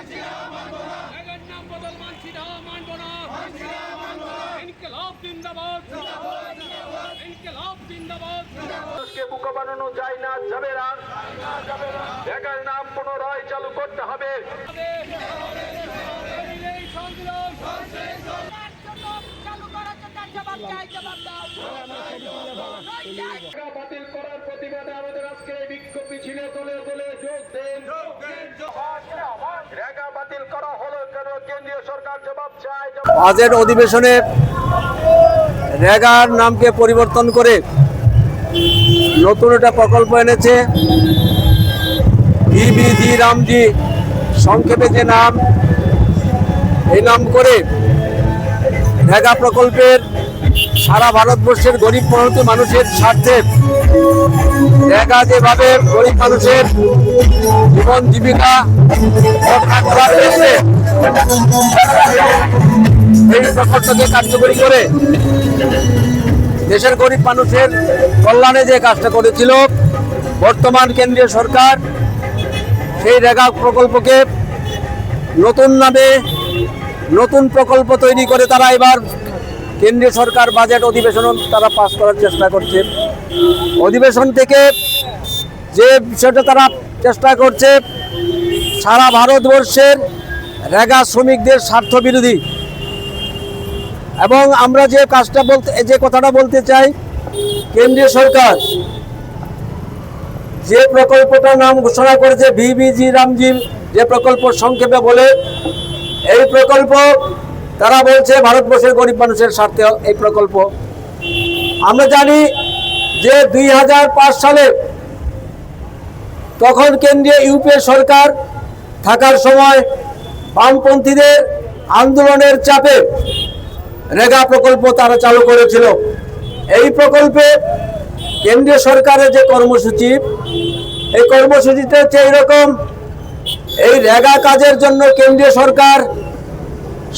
জায়গার নাম বদল মানছি না মানব না ইনকলাব জিন্দাবাদ ইনকলাব জিন্দাবাদ মানুষকে বানানো যায় না, যাবে না। ঢাকার নাম পুনরায় চালু করতে হবে এই সংগ্রাম চালু করার জন্য জবাব চাই জবাব দাও টাকা বাতিল করার প্রতিবাদে আমাদের আজকে এই বিক্ষোভ মিছিলে দলে দলে যোগ দেন। রেগা বাতিল করা হলো কেন? কেন্দ্রীয় সরকার জবাব চায় অধিবেশনে রেগার নামকে পরিবর্তন করে নতুন একটা প্রকল্প এনেছে। বিবিজি রামজি সংক্ষেপে যে নাম এই নাম করে রেগা প্রকল্পের সারা ভারতবর্ষের গরিব মেহনতি মানুষের স্বার্থে রেগা যেভাবে গরিব মানুষের জীবন, জীবিকা রক্ষা করার ক্ষেত্রে এই প্রকল্পকে কার্যকরী করে দেশের গরিব মানুষের কল্যাণে যে কাজটা করেছিল, বর্তমান কেন্দ্রীয় সরকার সেই রেগা প্রকল্পকে নতুন নামে নতুন প্রকল্প তৈরি করে তারা এবার কেন্দ্রীয় সরকার বাজেট অধিবেশন তারা পাস করার চেষ্টা করছে। অধিবেশন থেকে যে বিষয়টা তারা চেষ্টা করছে, সারা ভারতবর্ষের রেগা শ্রমিকদের স্বার্থ বিরোধী। এবং আমরা যে কাজটা বলতে, যে কথাটা বলতে চাই, কেন্দ্রীয় সরকার যে প্রকল্পটার নাম ঘোষণা করেছে ভিবিজি রামজি যে প্রকল্প সংক্ষেপে বলে এই প্রকল্প, তারা বলছে ভারতবর্ষের গরিব মানুষের স্বার্থে এই প্রকল্প। আমরা জানি যে দুই হাজার পাঁচ সালে তখন কেন্দ্রীয় ইউপিএ সরকার থাকার সময় বামপন্থীদের আন্দোলনের চাপে রেগা প্রকল্প তারা চালু করেছিল। এই প্রকল্পে কেন্দ্রীয় সরকারের যে কর্মসূচি, এই কর্মসূচিতে হচ্ছে এইরকম এই রেগা কাজের জন্য কেন্দ্রীয় সরকার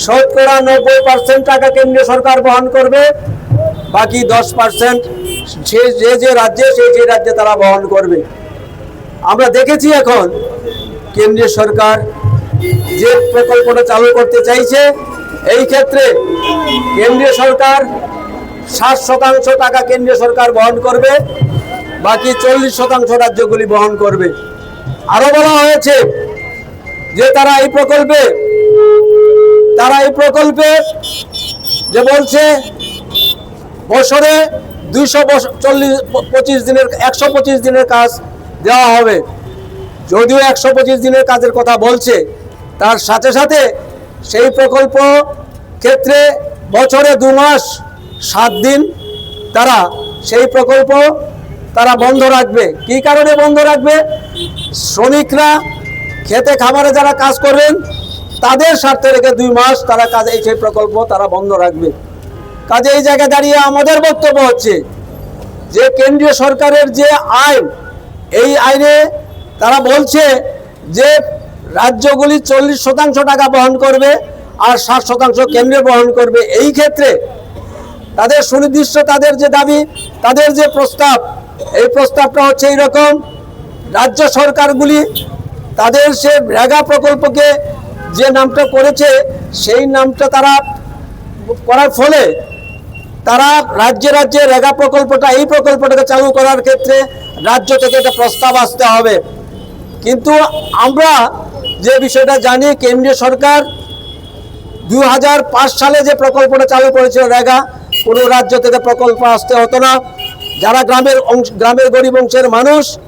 শতকরা নব্বই পার্সেন্ট টাকা কেন্দ্রীয় সরকার বহন করবে, বাকি দশ পার্সেন্ট সে যে যে রাজ্যে সেই যে রাজ্যে তারা বহন করবে। আমরা দেখেছি এখন কেন্দ্রীয় সরকার যে প্রকল্পটা চালু করতে চাইছে, এই ক্ষেত্রে কেন্দ্রীয় সরকার ষাট শতাংশ টাকা কেন্দ্রীয় সরকার বহন করবে, বাকি চল্লিশ শতাংশ রাজ্যগুলি বহন করবে। আরও বলা হয়েছে যে তারা এই প্রকল্পে, তারা এই প্রকল্পে যে বলছে, বছরে দুইশো চল্লিশ, পঁচিশ দিনের, একশো পঁচিশ দিনের কাজ দেওয়া হবে। যদিও একশো পঁচিশ দিনের কাজের কথা বলছে, তার সাথে সাথে সেই প্রকল্প ক্ষেত্রে বছরে দু মাস, সাত দিন তারা সেই প্রকল্প তারা বন্ধ রাখবে। কি কারণে বন্ধ রাখবে? শ্রমিকরা খেতে খামারে যারা কাজ করবেন তাদের স্বার্থে রেখে দুই মাস তারা কাজ এই সেই প্রকল্প তারা বন্ধ রাখবে। কাজে এই জায়গায় দাঁড়িয়ে আমাদের বক্তব্য হচ্ছে যে, কেন্দ্রীয় সরকারের যে আইন, এই আইনে তারা বলছে যে, রাজ্যগুলি চল্লিশ শতাংশ টাকা বহন করবে আর ষাট শতাংশ কেন্দ্রে বহন করবে। এই ক্ষেত্রে তাদের সুনির্দিষ্ট তাদের যে দাবি, তাদের যে প্রস্তাব, এই প্রস্তাবটা হচ্ছে এইরকম, রাজ্য সরকারগুলি তাদের সে রেগা প্রকল্পকে যে নামটা করেছে, সেই নামটা তারা করার ফলে তারা রাজ্যে রাজ্যে রেগা প্রকল্পটা, এই প্রকল্পটাকে চালু করার ক্ষেত্রে রাজ্য থেকে একটা প্রস্তাব আসতে হবে। কিন্তু আমরা যে বিষয়টা জানি, কেন্দ্রীয় সরকার দু হাজার পাঁচ সালে যে প্রকল্পটা চালু করেছিল রেগা কোনো রাজ্য থেকে প্রকল্প আসতে হতো না। যারা গ্রামের অংশ- গ্রামের গরিব অংশের মানুষ,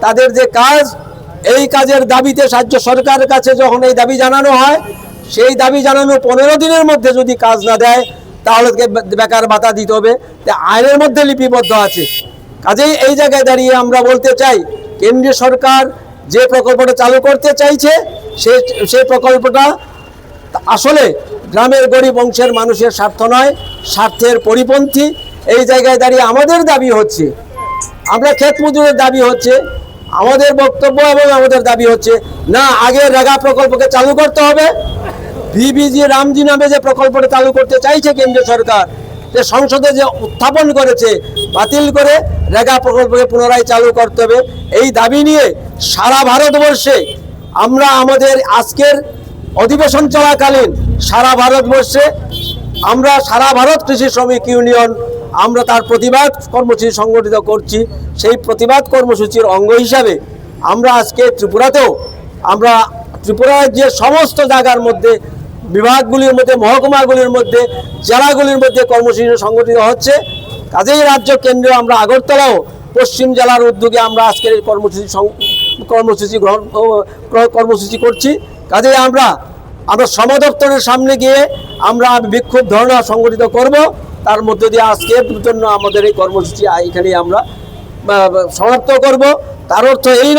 তাদের যে কাজ এই কাজের দাবিতে রাজ্য সরকারের কাছে যখন এই দাবি জানানো হয়, সেই দাবি জানানো পনেরো দিনের মধ্যে যদি কাজ না দেয়, তাহলে বেকার ভাতা দিতে হবে। আইনের মধ্যে লিপিবদ্ধ আছে। কাজেই এই জায়গায় দাঁড়িয়ে আমরা বলতে চাই, কেন্দ্রীয় সরকার যে প্রকল্পটা চালু করতে চাইছে, সে সেই প্রকল্পটা আসলে গ্রামের গরিব অংশের মানুষের স্বার্থ নয়, স্বার্থের পরিপন্থী। এই জায়গায় দাঁড়িয়ে আমাদের দাবি হচ্ছে, আমরা ক্ষেত মজুরের দাবি হচ্ছে আমাদের বক্তব্য এবং আমাদের দাবি হচ্ছে, না, আগে রেগা প্রকল্পকে চালু করতে হবে। ভিবিজি রামজি নামে যে প্রকল্পটা চালু করতে চাইছে কেন্দ্রীয় সরকার যে সংসদে যে উত্থাপন করেছে, বাতিল করে রেগা প্রকল্পকে পুনরায় চালু করতে হবে। এই দাবি নিয়ে সারা ভারতবর্ষে আমরা আমাদের আজকের অধিবেশন চলাকালীন সারা ভারতবর্ষে আমরা, সারা ভারত কৃষি শ্রমিক ইউনিয়ন, আমরা তার প্রতিবাদ কর্মসূচি সংগঠিত করছি। সেই প্রতিবাদ কর্মসূচির অঙ্গ হিসাবে আমরা আজকে ত্রিপুরাতেও, আমরা ত্রিপুরার যে সমস্ত জায়গার মধ্যে, বিভাগগুলির মধ্যে, মহকুমাগুলির মধ্যে, জেলাগুলির মধ্যে কর্মসূচি সংগঠিত হচ্ছে, কাজেই রাজ্য কেন্দ্রে আমরা আগরতলাও, পশ্চিম জেলার উদ্যোগে আমরা আজকের এই কর্মসূচি কর্মসূচি গ্রহণ কর্মসূচি করছি। কাজেই আমরা আমরা শ্রম দপ্তরের সামনে গিয়ে আমরা বিক্ষোভ ধর্ণা সংগঠিত করব। তার মধ্যে দিয়ে আজকের জন্য আমাদের এই কর্মসূচি এখানেই আমরা সমাপ্ত করব। তার অর্থ এই